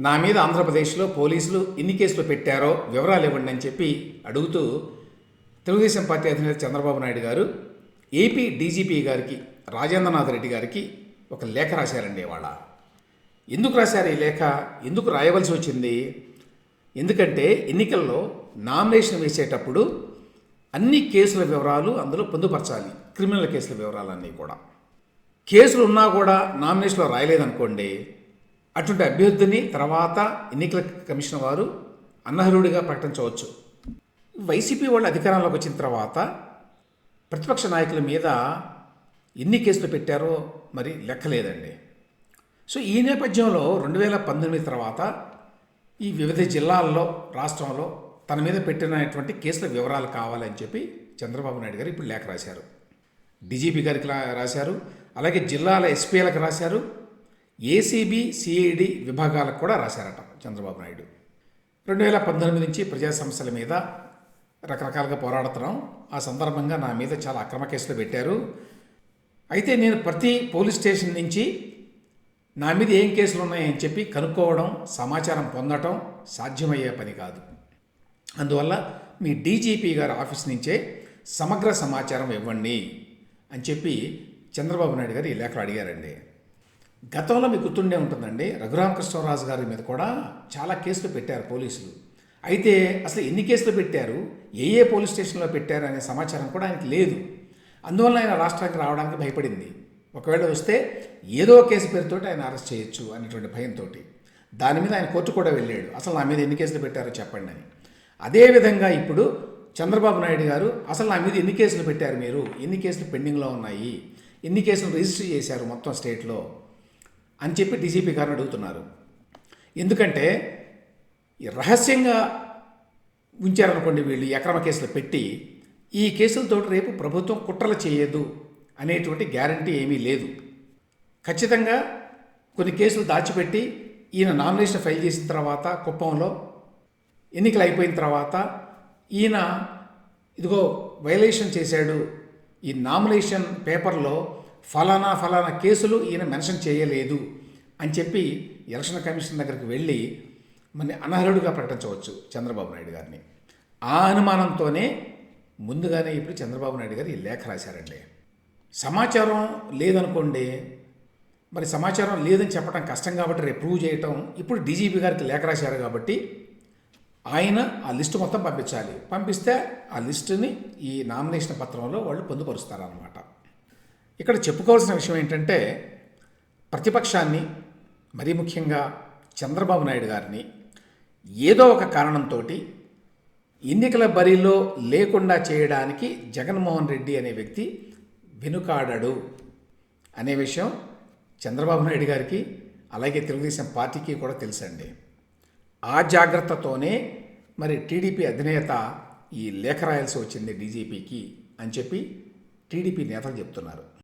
నా మీద ఆంధ్రప్రదేశ్లో పోలీసులు ఎన్ని కేసులు పెట్టారో వివరాలు ఇవ్వండి అని చెప్పి అడుగుతూ తెలుగుదేశం పార్టీ అధినేత చంద్రబాబు నాయుడు గారు ఏపీ డీజీపీ గారికి రాజేంద్రనాథ్ రెడ్డి గారికి ఒక లేఖ రాశారండి ఇవాళ. ఎందుకు రాశారు ఈ లేఖ? ఎందుకు రాయవలసి వచ్చింది? ఎందుకంటే ఎన్నికల్లో నామినేషన్ వేసేటప్పుడు అన్ని కేసుల వివరాలు అందులో పొందుపరచాలి. క్రిమినల్ కేసుల వివరాలన్నీ కూడా. కేసులు ఉన్నా కూడా నామినేషన్లో రాయలేదనుకోండి అటువంటి అభ్యర్థిని తర్వాత ఎన్నికల కమిషన్ వారు అనర్హుడిగా ప్రకటించవచ్చు. వైసీపీ వాళ్ళు అధికారంలోకి వచ్చిన తర్వాత ప్రతిపక్ష నాయకుల మీద ఎన్ని కేసులు పెట్టారో మరి లెక్కలేదండి. సో ఈ నేపథ్యంలో రెండు వేల పంతొమ్మిది తర్వాత ఈ వివిధ జిల్లాల్లో రాష్ట్రంలో తన మీద పెట్టినటువంటి కేసుల వివరాలు కావాలని చెప్పి చంద్రబాబు నాయుడు గారు ఇప్పుడు లేఖ రాశారు. డీజీపీ గారికి రాశారు. అలాగే జిల్లాల ఎస్పీలకు రాశారు. ఏసీబీ సిఐడి విభాగాలకు కూడా రాశారట చంద్రబాబు నాయుడు. రెండు వేల పంతొమ్మిది నుంచి ప్రజా సమస్యల మీద రకరకాలుగా పోరాడుతున్నాం. ఆ సందర్భంగా నా మీద చాలా అక్రమ కేసులు పెట్టారు. అయితే నేను ప్రతి పోలీస్ స్టేషన్ నుంచి నా మీద ఏం కేసులు ఉన్నాయని చెప్పి కనుక్కోవడం సమాచారం పొందటం సాధ్యమయ్యే పని కాదు. అందువల్ల మీ డీజీపీ గారి ఆఫీస్ నుంచే సమగ్ర సమాచారం ఇవ్వండి అని చెప్పి చంద్రబాబు నాయుడు గారు ఈ లేఖలు అడిగారండి. గతంలో మీకు గుర్తుండే ఉంటుందండి. రఘురామకృష్ణరాజు గారి మీద కూడా చాలా కేసులు పెట్టారు పోలీసులు. అయితే అసలు ఎన్ని కేసులు పెట్టారు? ఏ ఏ పోలీస్ స్టేషన్లో పెట్టారు అనే సమాచారం కూడా ఆయనకి లేదు. అందువల్ల ఆయన రాష్ట్రానికి రావడానికి భయపడింది. ఒకవేళ వస్తే ఏదో కేసు పేరుతో ఆయన అరెస్ట్ చేయొచ్చు అనేటువంటి భయంతో దాని మీద ఆయన కోర్టు కూడా వెళ్ళాడు. అసలు నా మీద ఎన్ని కేసులు పెట్టారో చెప్పండి అని. అదేవిధంగా ఇప్పుడు చంద్రబాబు నాయుడు గారు అసలు నా మీద ఎన్ని కేసులు పెట్టారు మీరు? ఎన్ని కేసులు పెండింగ్లో ఉన్నాయి? ఎన్ని కేసులు రిజిస్టర్ చేశారు మొత్తం స్టేట్లో? అని చెప్పి డీజీపీ గారిని అడుగుతున్నారు. ఎందుకంటే రహస్యంగా ఉంచారనుకోండి వీళ్ళు అక్రమ కేసులు పెట్టి ఈ కేసులతో రేపు ప్రభుత్వం కుట్రలు చేయదు అనేటువంటి గ్యారంటీ ఏమీ లేదు. ఖచ్చితంగా కొన్ని కేసులు దాచిపెట్టి ఈయన నామినేషన్ ఫైల్ చేసిన తర్వాత కుప్పంలో ఎన్నికలు అయిపోయిన తర్వాత ఈయన ఇదిగో వైలేషన్ చేశాడు. ఈ నామినేషన్ పేపర్లో ఫలానా ఫలానా కేసులు ఈయన మెన్షన్ చేయలేదు అని చెప్పి ఎలక్షన్ కమిషన్ దగ్గరికి వెళ్ళి మన అనర్హుడిగా ప్రకటించవచ్చు చంద్రబాబు నాయుడు గారిని. ఆ అనుమానంతోనే ముందుగానే ఇప్పుడు చంద్రబాబు నాయుడు గారు ఈ లేఖ రాశారండి. సమాచారం లేదనుకోండి మరి సమాచారం లేదని చెప్పడం కష్టం కాబట్టి రేపు ప్రూవ్ చేయటం ఇప్పుడు డీజీపీ గారికి లేఖ రాశారు కాబట్టి ఆయన ఆ లిస్టు మొత్తం పంపించాలి. పంపిస్తే ఆ లిస్టుని ఈ నామినేషన్ పత్రంలో వాళ్ళు పొందుపరుస్తారన్నమాట. ఇక్కడ చెప్పుకోవాల్సిన విషయం ఏంటంటే ప్రతిపక్షాన్ని మరీ ముఖ్యంగా చంద్రబాబు నాయుడు గారిని ఏదో ఒక కారణంతో ఎన్నికల బరిలో లేకుండా చేయడానికి జగన్మోహన్ రెడ్డి అనే వ్యక్తి వెనుకాడడు అనే విషయం చంద్రబాబు నాయుడు గారికి అలాగే తెలుగుదేశం పార్టీకి కూడా తెలుసండి. ఆ జాగ్రత్తతోనే మరి టీడీపీ అధినేత ఈ లేఖ రాయాల్సి వచ్చింది డీజీపీకి అని చెప్పి టీడీపీ నేతలు చెప్తున్నారు.